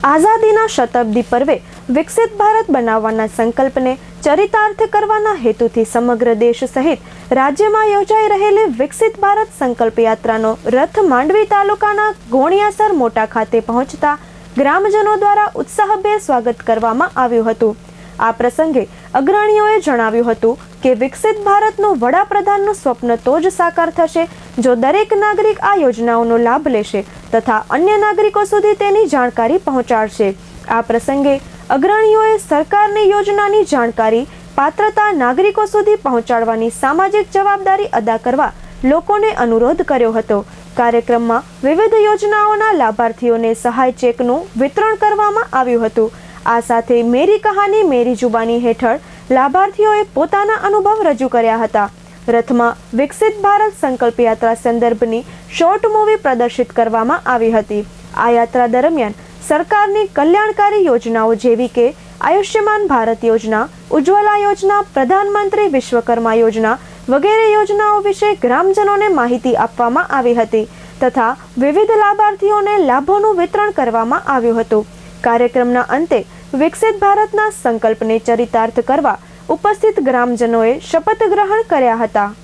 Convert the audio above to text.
આઝાદીના શતાબ્દી પર્વે વિકસિત ભારત બનાવવાના સંકલ્પને ચરિતાર્થ કરવાના હેતુથી સમગ્ર દેશ સહિત રાજ્યમાં યોજાઈ રહેલી વિકસિત ભારત સંકલ્પ યાત્રાનો રથ માંડવી તાલુકાના ગોણિયાસર મોટા ખાતે પહોંચતા ગ્રામજનો દ્વારા ઉત્સાહભેર સ્વાગત કરવામાં આવ્યું હતું. આ પ્રસંગે અગ્રણીઓએ જણાવ્યું હતું કે વિકસિત ભારતનું વડાપ્રધાનનું સ્વપ્ન તો જ સાકાર થશે જો દરેક નાગરિક આ યોજનાઓનો લાભ લેશે તથા અન્ય નાગરિકો સુધી તેની જાણકારી પહોંચાડશે. આ પ્રસંગે અગ્રણીઓએ સરકારની યોજનાની જાણકારી પાત્રતા નાગરિકો સુધી પહોંચાડવાની સામાજિક જવાબદારી અદા કરવા લોકોને અનુરોધ કર્યો હતો. કાર્યક્રમમાં વિવિધ યોજનાઓના લાભાર્થીઓને સહાય ચેકનું વિતરણ કરવામાં આવ્યું હતું. આ સાથે મેરી કહાની મેરી જુબાની હેઠળ લાભાર્થીઓએ પોતાના અનુભવ રજૂ કર્યા હતા. રથમાં વિકસિત ભારત સંકલ્પ યાત્રા સંદર્ભની શોર્ટ મૂવી પ્રદર્શિત કરવામાં આવી હતી. આ યાત્રા દરમિયાન સરકારની કલ્યાણકારી યોજનાઓ જેવી કે આયુષ્યમાન ભારત યોજના, ઉજ્જવલા યોજના, પ્રધાનમંત્રી વિશ્વકર્મા યોજના વગેરે યોજનાઓ વિશે ગ્રામજનોને માહિતી આપવામાં આવી હતી તથા વિવિધ લાભાર્થીઓને લાભોનું વિતરણ કરવામાં આવ્યું હતું. કાર્યક્રમના અંતે વિકસિત ભારતના સંકલ્પને ચરિતાર્થ કરવા ઉપસ્થિત ગ્રામજનોએ શપથ ગ્રહણ કર્યા હતા.